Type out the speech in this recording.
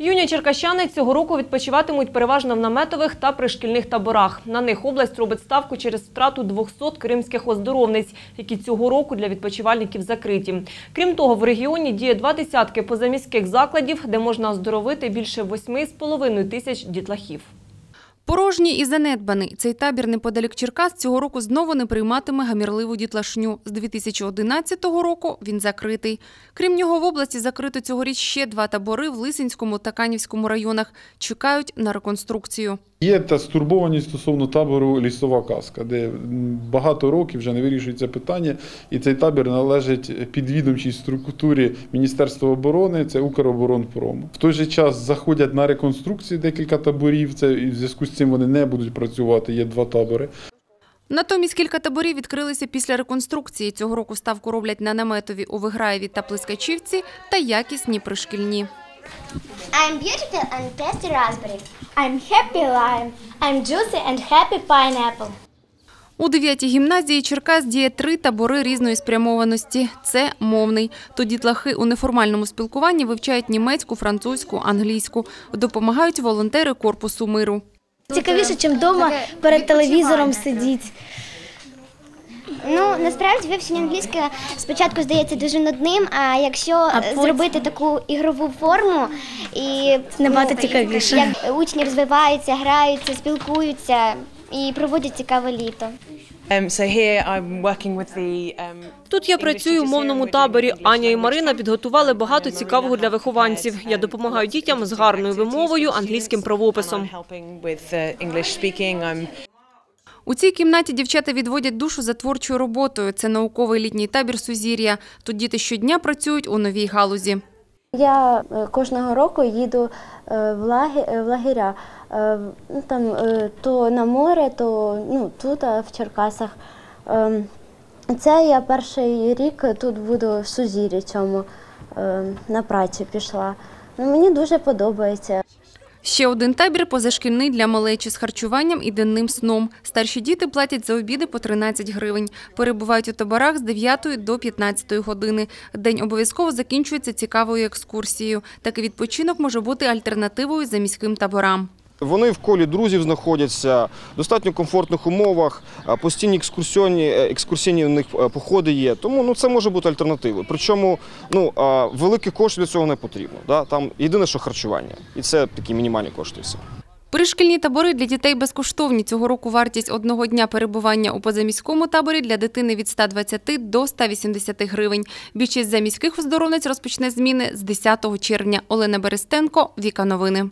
Юні черкащани цього року відпочиватимуть переважно в наметових та пришкільних таборах. На них область робить ставку через втрату 200 кримських оздоровниць, які цього року для відпочивальників закриті. Крім того, в регіоні діє два десятки позаміських закладів, де можна оздоровити більше 8,5 тисяч дітлахів. Порожній і занедбаний цей табір неподалік Черкас цього року знову не прийматиме гамірливу дітлашню. З 2011 року він закритий. Крім нього, в області закрито цьогоріч ще два табори в Лисинському та Канівському районах. Чекають на реконструкцію. Є та стурбованість стосовно табору Лісова казка, де багато років вже не вирішується питання, і цей табір належить підвідомчій структурі Міністерства оборони, це Укроборонпром. В той же час заходять на реконструкцію декілька таборів. Це і в зв'язку з цим вони не будуть працювати. Є два табори. Натомість кілька таборів відкрилися після реконструкції. Цього року ставку роблять на наметові у Виграєві та Плескачівці та якісні пришкільні. I'm beautiful and tasty raspberry. I'm happy lime. I'm juicy and happy pineapple. У 9-й гімназії Черкас діє три табори різної спрямованості. Це мовний. Тут дітлахи у неформальному спілкуванні вивчають німецьку, французьку, англійську. Допомагають волонтери Корпусу миру. Цікавіше, чим вдома перед телевізором сидіть. Ну насправді вивчення англійської спочатку здається дуже нудним. А якщо А е, потім- зробити таку ігрову форму і Набагато ну, цікавіше. як учні розвиваються, граються, спілкуються і проводять цікаве літо. The um, Тут я працюю в мовному таборі. Аня і Марина підготували багато цікавого для вихованців. Я допомагаю дітям з гарною вимовою, англійським правописом. У цій кімнаті дівчата відводять душу за творчою роботою. Це науковий літній табір Сузір'я. Тут діти щодня працюють у новій галузі. Я е, кожного року їду е, е, в лагеря. Ну, Там то на море, то ну, тут, в Черкасах. Ем, Це я перший рік тут буду в Сузірі цьому е, на працю пішла. Ну, мені дуже подобається. Ще один табір позашкільний для малечі з харчуванням і денним сном. Старші діти платять за обіди по 13 гривень. Перебувають у таборах з 9 до 15 години. День обов'язково закінчується цікавою екскурсією. Такий відпочинок може бути альтернативою за міським таборам. Вони в колі друзів знаходяться в достатньо комфортних умовах, постійні екскурсіонні, е, екскурсійні у них е, походи є. Тому ну, це може бути альтернативою. Причому ну, а, великих коштів для цього не потрібно. Да? Там єдине, що харчування. І це такі мінімальні кошти. все. Пришкільні табори для дітей безкоштовні. Цього року вартість одного дня перебування у позаміському таборі для дитини від 120 до 180 гривень. Більшість заміських оздоровниць розпочне зміни з 10 червня. Олена Берестенко, Віка Новини.